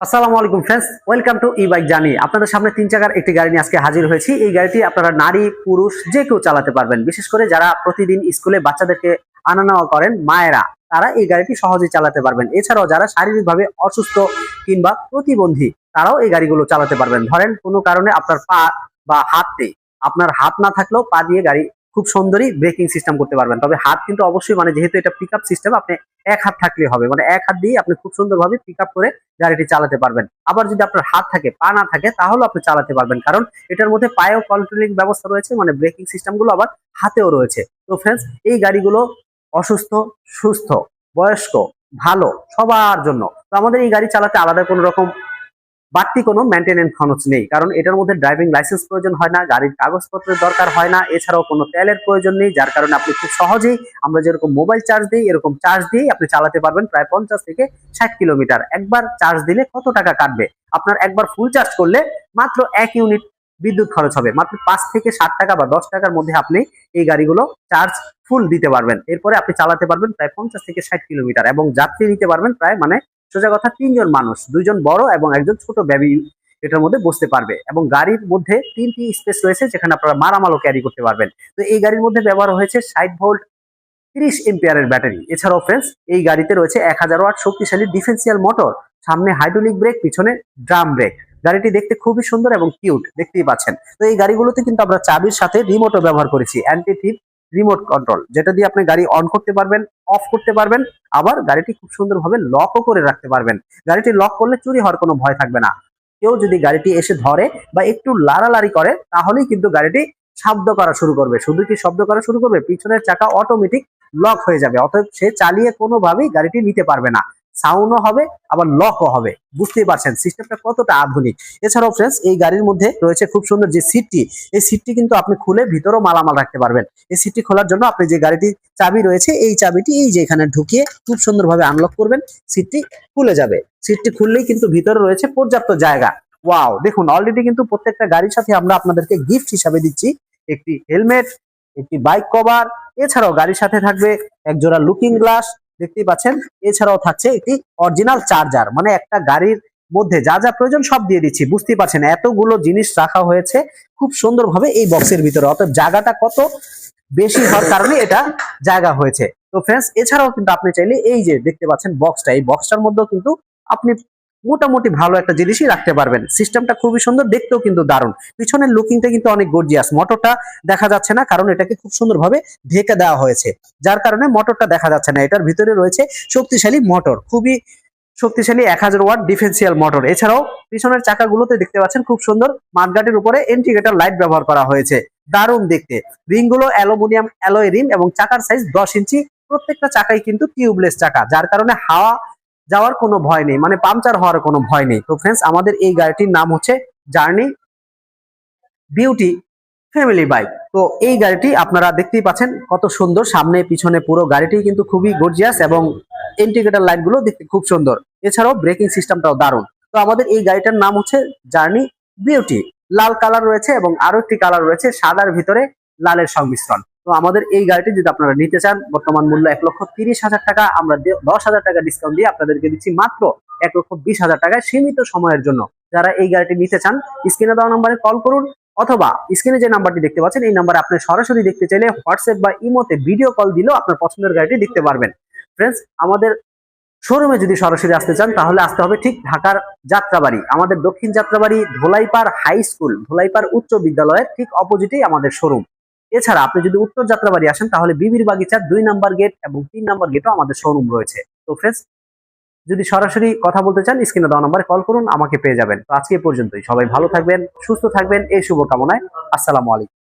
আসসালামু আলাইকুম friends welcome to e bike জানি আপনাদের সামনে তিন চাকার একটি গাড়ি নিয়ে আজকে হাজির হয়েছি। এই গাড়িটি আপনারা নারী, পুরুষ, যে কেউ চালাতে পারবেন। বিশেষ করে যারা প্রতিদিন স্কুলে বাচ্চাদেরকে আনা নেওয়া করেন, মায়েরা, তারা এই গাড়িটি সহজেই চালাতে পারবেন। এছাড়াও যারা শারীরিকভাবে অসুস্থ কিংবা প্রতিবন্ধী, তারাও এই গাড়িগুলো চালাতে পারবেন। ধরেন কোনো কারণে আপনার পা বা হাত নেই। আপনার হাত না থাকলেও পা দিয়ে গাড়ি খুব সুন্দরই ব্রেকিং সিস্টেম করতে পারবেন। তবে হাত কিন্তু অবশ্যই মানে যেহেতু এটা পিক সিস্টেম আপনি এক হাত থাকলে হবে। মানে এক হাত দিয়ে আপনি খুব সুন্দরভাবে পিক করে গাড়িটি চালাতে পারবেন। আবার যদি আপনার হাত থাকে, পা না থাকে তাহলে আপনি চালাতে পারবেন। কারণ এটার মধ্যে পায়েও কন্ট্রোলিং ব্যবস্থা রয়েছে মানে ব্রেকিং সিস্টেমগুলো আবার হাতেও রয়েছে। তো ফ্রেন্ডস এই গাড়িগুলো অসুস্থ, সুস্থ, বয়স্ক, ভালো, সবার জন্য। তো আমাদের এই গাড়ি চালাতে আলাদা কোনো রকম বাড়তি কোনো মেনটেনেন্স খরচ নেই, কারণ এটার মধ্যে ড্রাইভিং লাইসেন্স প্রয়োজন হয় না, গাড়ির কাগজপত্রের দরকার হয় না, এছাড়াও কোনো তেলের প্রয়োজন নেই, যার কারণে আপনি খুব সহজেই আমরা যেরকম মোবাইল চার্জ দিই, এরকম চার্জ দিয়েই আপনি চালাতে পারবেন প্রায় পঞ্চাশ থেকে ষাট কিলোমিটার। একবার চার্জ দিলে কত টাকা কাটবে? আপনার একবার ফুল চার্জ করলে মাত্র এক ইউনিট বিদ্যুৎ খরচ হবে। মাত্র পাঁচ থেকে ষাট টাকা বা দশ টাকার মধ্যে আপনি এই গাড়িগুলো চার্জ ফুল দিতে পারবেন। এরপরে আপনি চালাতে পারবেন প্রায় পঞ্চাশ থেকে ষাট কিলোমিটার এবং যাত্রী নিতে পারবেন প্রায় মানে সোজা কথা, তিনজন মানুষ, দুইজন বড় এবং একজন ছোট বেবি এটার মধ্যে বসতে পারবে এবং গাড়ির মধ্যে তিনটি স্পেস রয়েছে যেখানে আপনারা মারামালও ক্যারি করতে পারবেন। তো এই গাড়ির মধ্যে ব্যবহার হয়েছে ষাট ভোল্ট তিরিশ এম্পিয়ারের ব্যাটারি এছাড়াও ফ্রেন্ডস এই গাড়িতে রয়েছে এক হাজার ওয়াট শক্তিশালী ডিফেন্সিয়াল মোটর সামনে হাইড্রোলিক ব্রেক পিছনে ড্রাম ব্রেক গাড়িটি দেখতে খুবই সুন্দর এবং কিউট দেখতেই পাচ্ছেন। তো এই গাড়িগুলোতে কিন্তু আমরা চাবির সাথে রিমোটও ব্যবহার করেছি। অ্যান্টি থিপ রিমোট কন্ট্রোল যেটা দিয়ে আপনি গাড়ি অন করতে পারবেন অফ করতে পারবেন, আবার গাড়িটি খুব সুন্দরভাবে লকও করে রাখতে পারবেন। গাড়িটি লক করলে চুরি হওয়ার কোনো ভয় থাকবে না। কেউ যদি গাড়িটি এসে ধরে বা একটু লাড়ালাড়ি করে, তাহলেই কিন্তু গাড়িটি শব্দ করা শুরু করবে। শুধু কি শব্দ করা শুরু করবে? পিছনের চাকা অটোমেটিক লক হয়ে যাবে, অতএব সে চালিয়ে কোনোভাবেই গাড়িটি নিতে পারবে না। সাউন্ডও হবে, আবার লকও হবে। বুঝতেই পারছেন সিস্টেমটা কতটা আধুনিক। এছাড়াও ফ্রেন্ডস এই গাড়ির মধ্যে রয়েছে খুব সুন্দর যে সিটটি এই সিটটি কিন্তু আপনি খুলে ভিতরেও মালামাল রাখতে পারবেন। এই সিটটি খোলার জন্য আপনি যে গাড়িটি চাবি রয়েছে, এই চাবিটি এই যে এখানে ঢুকিয়ে খুব সুন্দরভাবে আনলক করবেন সিটটি খুলে যাবে। সিটটি খুললেই কিন্তু ভিতরে রয়েছে পর্যাপ্ত জায়গা। ওয়াও দেখুন অলরেডি কিন্তু প্রত্যেকটা গাড়ির সাথে আমরা আপনাদেরকে গিফট হিসাবে দিচ্ছি। একটি হেলমেট একটি বাইক কভার এছাড়াও গাড়ির সাথে থাকবে এক জোড়া লুকিং গ্লাস দেখতেই পাচ্ছেন। এছাড়াও থাকছে একটি অরিজিনাল চার্জার মানে একটা গাড়ির মধ্যে যা যা প্রয়োজন সব দিয়ে দিচ্ছি। বুঝতেই পারছেন, এতগুলো জিনিস রাখা হয়েছে। খুব সুন্দরভাবে এই বক্সের ভিতরে। অর্থাৎ জায়গাটা কত বেশি হওয়ার কারণে এটা জায়গা হয়েছে। তো ফ্রেন্ডস এছাড়াও কিন্তু আপনি চাইলে এই যে দেখতে পাচ্ছেন বক্সটা এই বক্সটার মধ্যেও কিন্তু আপনি মোটামুটি ভালো একটা জিনিসই রাখতে পারবেন। সিস্টেমটা খুবই সুন্দর, দেখতেও কিন্তু দারুণ। পিছনের লুকিংটা কিন্তু অনেক গর্জিয়াস মোটরটা দেখা যাচ্ছে না, কারণ এটাকে খুব সুন্দরভাবে ঢেকে দেওয়া হয়েছে। যার কারণে মোটরটা দেখা যাচ্ছে না। এটার ভিতরে রয়েছে শক্তিশালী মোটর খুবই শক্তিশালী এক হাজার ওয়াট ডিফেন্সিয়াল মোটর এছাড়াও পিছনের চাকাগুলোতে দেখতে পাচ্ছেন খুব সুন্দর মাঠগাটির উপরে ইন্ডিকেটর লাইট ব্যবহার করা হয়েছে। দারুণ দেখতে। রিংগুলো অ্যালুমিনিয়াম অ্যালয় রিম এবং চাকার সাইজ দশ ইঞ্চি। প্রত্যেকটা চাকাই কিন্তু টিউবলেস চাকা, যার কারণে হাওয়া যাওয়ার কোনো ভয় নেই মানে পাংচার হওয়ার কোনো ভয় নেই। তো ফ্রেন্ডস আমাদের এই গাড়িটির নাম হচ্ছে জার্নি বিউটি ফ্যামিলি বাইক তো এই গাড়িটি আপনারা দেখতেই পাচ্ছেন কত সুন্দর, সামনে, পিছনে পুরো গাড়িটি কিন্তু খুবই গর্জিয়াস এবং ইন্ডিকেটর লাইটগুলো দেখতে খুব সুন্দর। এছাড়াও ব্রেকিং সিস্টেমটাও দারুণ। তো আমাদের এই গাড়িটার নাম হচ্ছে জার্নি বিউটি লাল কালার রয়েছে এবং আরও একটি কালার রয়েছে সাদার ভিতরে লালের সংমিশ্রণ। তো আমাদের এই গাড়িটি যদি আপনারা নিতে চান, বর্তমান মূল্য এক লক্ষ তিরিশ হাজার টাকা, আমরা দশ হাজার টাকা ডিসকাউন্ট দিয়ে আপনাদেরকে দিচ্ছি মাত্র এক লক্ষ বিশ হাজার টাকায় সীমিত সময়ের জন্য। যারা এই গাড়িটি নিতে চান, স্ক্রিনে দেওয়া নম্বরে কল করুন অথবা স্ক্রিনে যে নাম্বারটি দেখতে পাচ্ছেন, এই নাম্বারে আপনি সরাসরি দেখতে চাইলে হোয়াটসঅ্যাপ বা ইমোতে ভিডিও কল দিলেও আপনার পছন্দের গাড়িটি দেখতে পারবেন। ফ্রেন্ডস আমাদের শোরুমে যদি সরাসরি আসতে চান, তাহলে আসতে হবে ঠিক ঢাকার যাত্রাবাড়ি। আমাদের দক্ষিণ যাত্রাবাড়ি ধোলাইপাড় হাই স্কুল ধোলাইপাড় উচ্চ বিদ্যালয়ের ঠিক অপোজিটেই আমাদের শোরুম এছাড়া আপনি যদি উত্তর যাত্রাবাড়ি আসেন, তাহলে বিবির বাগিচার দুই নাম্বার গেট এবং তিন নাম্বার গেটও আমাদের শোরুম রয়েছে। তো ফ্রেন্ডস যদি সরাসরি কথা বলতে চান স্ক্রিনে দেওয়া নাম্বারে কল করুন, আমাকে পেয়ে যাবেন। তো আজকে পর্যন্তই। সবাই ভালো থাকবেন, সুস্থ থাকবেন, এই শুভকামনায়। আসসালামু আলাইকুম।